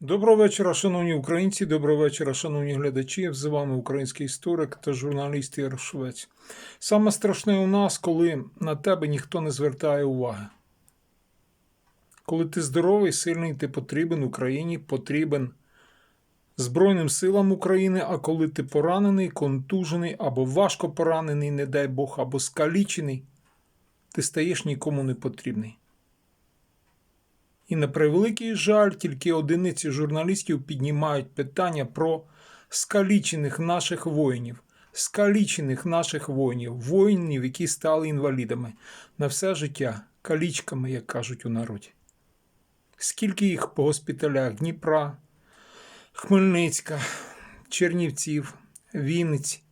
Доброго вечора, шановні українці. Доброго вечора, шановні глядачі. З вами український історик та журналіст Ігор Швець. Саме страшне у нас, коли на тебе ніхто не звертає уваги. Коли ти здоровий, сильний, ти потрібен Україні, потрібен Збройним силам України, а коли ти поранений, контужений або важко поранений, не дай Бог, або скалічений, ти стаєш нікому не потрібний. І на превеликий жаль, тільки одиниці журналістів піднімають питання про скалічених наших воїнів, скалічених наших воїнів, воїнів, які стали інвалідами на все життя, калічками, як кажуть у народі. Скільки їх по госпіталях Дніпра, Хмельницька, Чернівців, Вінниць,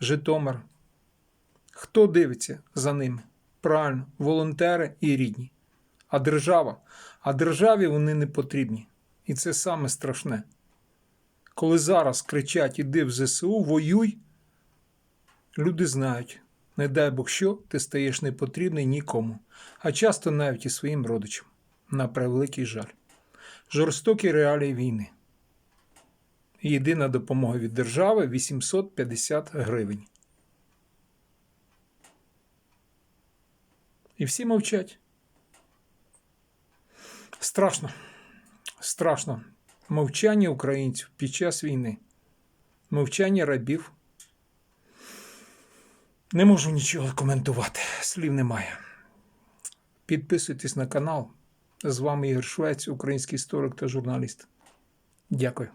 Житомир. Хто дивиться за ними? Правильно, волонтери і рідні. А держава? А державі вони не потрібні. І це саме страшне. Коли зараз кричать іди в ЗСУ, воюй, люди знають, не дай Бог що, ти стаєш непотрібний нікому, а часто навіть і своїм родичам. На превеликий жаль. Жорстокі реалії війни. Єдина допомога від держави 850 гривень. І всі мовчать. Страшно. Страшно. Мовчання українців під час війни. Мовчання рабів. Не можу нічого коментувати. Слів немає. Підписуйтесь на канал. З вами Ігор Швець, український історик та журналіст. Дякую.